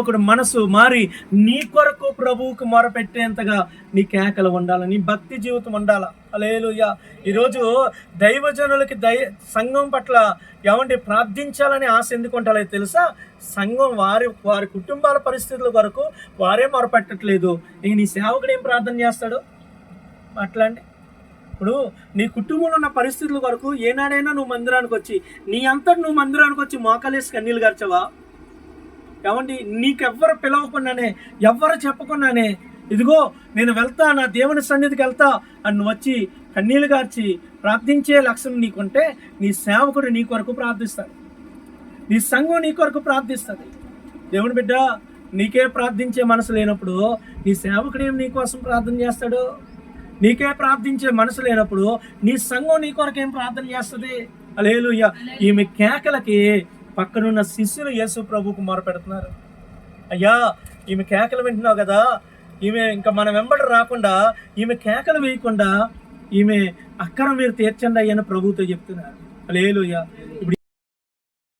ఒకడు మనసు మారి నీ కొరకు ప్రభువుకు మొరపెట్టేంతగా నీ కేకలు ఉండాలి నీ భక్తి జీవితం ఉండాల. అలేలుయ్యా ఈరోజు దైవజనులకి దై సంఘం పట్ల ఏమంటే ప్రార్థించాలని ఆశ ఎందుకు ఉండాలో తెలుసా? సంఘం వారి వారి కుటుంబాల పరిస్థితుల కొరకు వారే మొరపెట్టట్లేదు. ఇక నీ సేవకుడు ఏం ప్రార్థన చేస్తాడు? అట్లాంటి ఇప్పుడు నీ కుటుంబంలో ఉన్న పరిస్థితుల కొరకు ఏనాడైనా నువ్వు మందిరానికి వచ్చి నీ అంతటి నువ్వు మందిరానికి వచ్చి మోకాలేసి కన్నీళ్ళు గర్చవా? ఏమండి? నీకెవ్వరు పిలవకుండానే ఎవ్వరు చెప్పకుండానే ఇదిగో నేను వెళ్తా నా దేవుని సన్నిధికి వెళ్తా అని వచ్చి కన్నీళ్ళు గార్చి ప్రార్థించే లక్ష్యం నీకుంటే నీ సేవకుడు నీ కొరకు ప్రార్థిస్తాడు. నీ సంఘం నీ కొరకు ప్రార్థిస్తుంది. దేవుని బిడ్డ నీకే ప్రార్థించే మనసు లేనప్పుడు నీ సేవకుడు ఏం నీ కోసం ప్రార్థన చేస్తాడు? నీకే ప్రార్థించే మనసు లేనప్పుడు నీ సంఘం నీ కొరకు ఏం ప్రార్థన చేస్తుంది? అలేలుయ్య ఈమె కేకలకి పక్కనున్న శిష్యులు యేసు ప్రభువుకు మొరపెడుతున్నారు. అయ్యా ఈమె కేకలు వింటున్నావు కదా. ఈమె ఇంకా మన వెంబడి రాకుండా ఈమె కేకలు వేయకుండా ఈమె అక్కర మీరు తీర్చండి అయ్యని ప్రభుతో చెప్తున్నారు. లేలుయ్యా ఇప్పుడు